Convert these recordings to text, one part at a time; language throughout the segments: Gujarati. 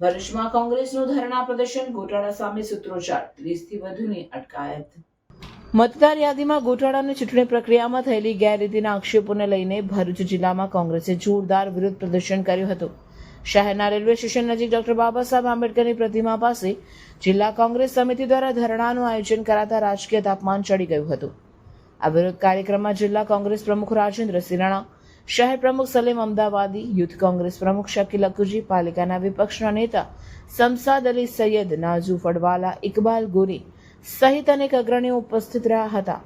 ભરૂચમાં કોંગ્રેસનું ધરણા પ્રદર્શન, ગોટાળા સામે સૂત્રોચ્ચાર. ત્રીસથી વધુની અટકાયત. મતદાર યાદીમાં ગોટાળાની ચૂંટણી પ્રક્રિયામાં થયેલી ગેરરીતિના આક્ષેપોને લઈને ભરૂચ જિલ્લામાં કોંગ્રેસે જોરદાર વિરોધ પ્રદર્શન કર્યું હતું. શહેરના રેલવે સ્ટેશન નજીક ડોક્ટર બાબા સાહેબ આંબેડકરની પ્રતિમા પાસે જિલ્લા કોંગ્રેસ સમિતિ દ્વારા ધરણાનું આયોજન કરાતા રાજકીય તાપમાન ચડી ગયું હતું. આ વિરોધ કાર્યક્રમમાં જિલ્લા કોંગ્રેસ પ્રમુખ રાજેન્દ્ર સિરાણા શહેર પ્રમુખ સલીમ અમદાવાદી, યુથ કોંગ્રેસ પ્રમુખ શકીલ અકુજી પાલિકાના વિપક્ષના નેતા સમસાદ અલી સૈયદ નાઝુ ફડવાલા, ઇકબાલ ગોરી સહિત અનેક અગ્રણીઓ ઉપસ્થિત રહ્યા હતા.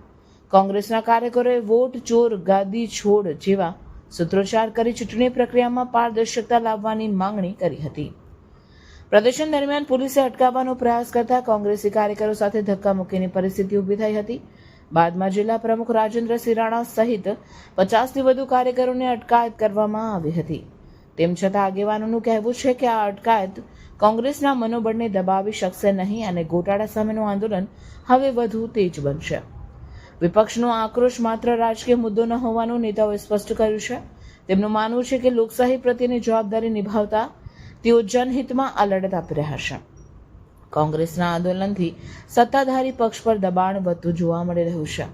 કોંગ્રેસના કાર્યકરોએ વોટ, ચોર, ગાદી, છોડ જેવા સૂત્રોચ્ચાર કરી ચૂંટણી પ્રક્રિયામાં પારદર્શકતા લાવવાની માંગણી કરી હતી. પ્રદર્શન દરમિયાન પોલીસે અટકાવવાનો પ્રયાસ કરતા કોંગ્રેસી કાર્યકરો સાથે ધક્કા મૂકીની પરિસ્થિતિ ઊભી થઈ હતી. બાદમાં જિલ્લા પ્રમુખ રાજેન્દ્ર સિરાણા સહિત પચાસથી વધુ કાર્યકરોને અટકાયત કરવામાં આવી હતી. તેમ છતાં આગેવાનોનું કહેવું છે કે આ અટકાયત કોંગ્રેસના મનોબળને દબાવી શકશે નહીં અને ગોટાળા સામેનું આંદોલન હવે વધુ તેજ બનશે. વિપક્ષનો આક્રોશ માત્ર રાજકીય મુદ્દો ન હોવાનું નેતાઓએ સ્પષ્ટ કર્યું છે. તેમનું માનવું છે કે લોકશાહી પ્રત્યેની જવાબદારી નિભાવતા તેઓ જનહિતમાં આ લડત આપી રહ્યા છે. કોંગ્રેસના આંદોલનથી સત્તાધારી પક્ષ પર દબાણ વધતું જોવા મળી રહ્યું છે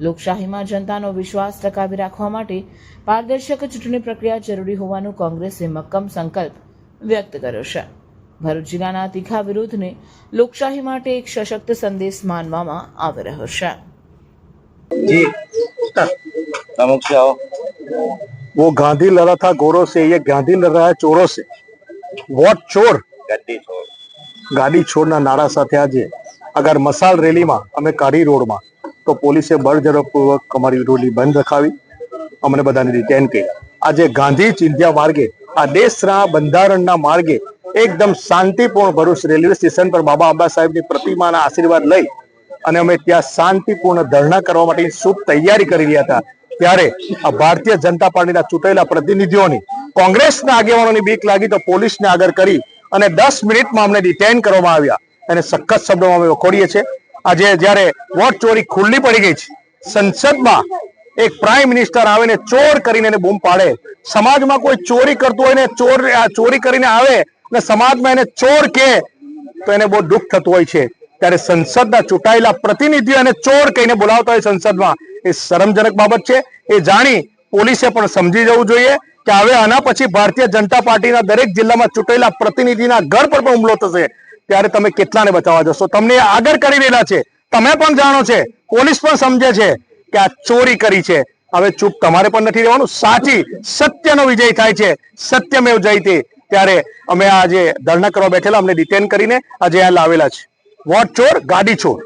લોકશાહીમાં જનતાનો વિશ્વાસ ટકાવી રાખવા માટે પારદર્શક ચૂંટણી પ્રક્રિયા જરૂરી હોવાનું કોંગ્રેસે મક્કમ સંકલ્પ વ્યક્ત કર્યો છે ભરૂચ જિલ્લાના તીખા વિરોધને લોકશાહી માટે એક સશક્ત સંદેશ માનવામાં આવી રહ્યો છે जी प्रमुख से आओ वो गांधी लड़ा था गोरों से ये गांधी लड़ रहा है ચોરો से વોટ ચોર गद्दी छोड़ ગાડી છોડના નારા સાથે આજે અગર મસાલ રેલીમાં અમે કાઢી રોડમાં, તો પોલીસે બળજરપૂર્વક અમારી રોલી બંધ રખાવી. અમને બધાને ડિટેન કરી આજે ગાંધી ચિંધ્યા માર્ગે, આ દેશના બંધારણના માર્ગે એકદમ શાંતિપૂર્ણ ભરૂચ રેલવે સ્ટેશન પર બાબા આંબા સાહેબની પ્રતિમાના આશીર્વાદ લઈ અને અમે ત્યાં શાંતિપૂર્ણ ધરણા કરવા માટે શુભ તૈયારી કરી રહ્યા હતા. ત્યારે આ ભારતીય જનતા પાર્ટીના ચૂંટાયેલા પ્રતિનિધિઓની કોંગ્રેસના આગેવાનોની બીક લાગી તો પોલીસને આગળ કરી અને દસ મિનિટમાં અમને ડિટેન કરવામાં આવ્યા. અને સખત શબ્દોમાં અમે વખોડીએ છીએ. આજે જ્યારે વોટ ચોરી ખુલ્લી પડી ગઈ છે, સંસદમાં એક પ્રાઇમ મિનિસ્ટર આવે ને ચોર કરીને એને બૂમ પાડે. સમાજમાં કોઈ ચોરી કરતું હોય ને ચોર ચોરી કરીને આવે ને સમાજમાં એને ચોર કે, તો એને બહુ દુઃખ થતું હોય છે. ત્યારે સંસદના ચૂંટાયેલા પ્રતિનિધિઓ એને ચોર કહીને બોલાવતા હોય સંસદમાં. એ શરમજનક બાબત છે. એ જાણી પોલીસે પણ સમજી જવું જોઈએ કે હવે આના પછી ભારતીય જનતા પાર્ટીના દરેક જિલ્લામાં ચૂંટાયેલા પ્રતિનિધિના ઘર પર પણ હુમલો થશે. ત્યારે તમે કેટલાને બચાવવા જશો? તમને આગળ કરી રહેલા છે. તમે પણ જાણો છે. પોલીસ પણ સમજે છે કે આ ચોરી કરી છે. હવે ચૂપ તમારે પણ નથી રહેવાનું. સાચી, સત્યનો વિજય થાય છે. સત્યમેવ જયતે. ત્યારે અમે આજે ધરણા કરવા બેઠેલા, અમને ડિટેન કરીને આજે આ લાવેલા છે. વોટ ચોર, ગાડી ચોર.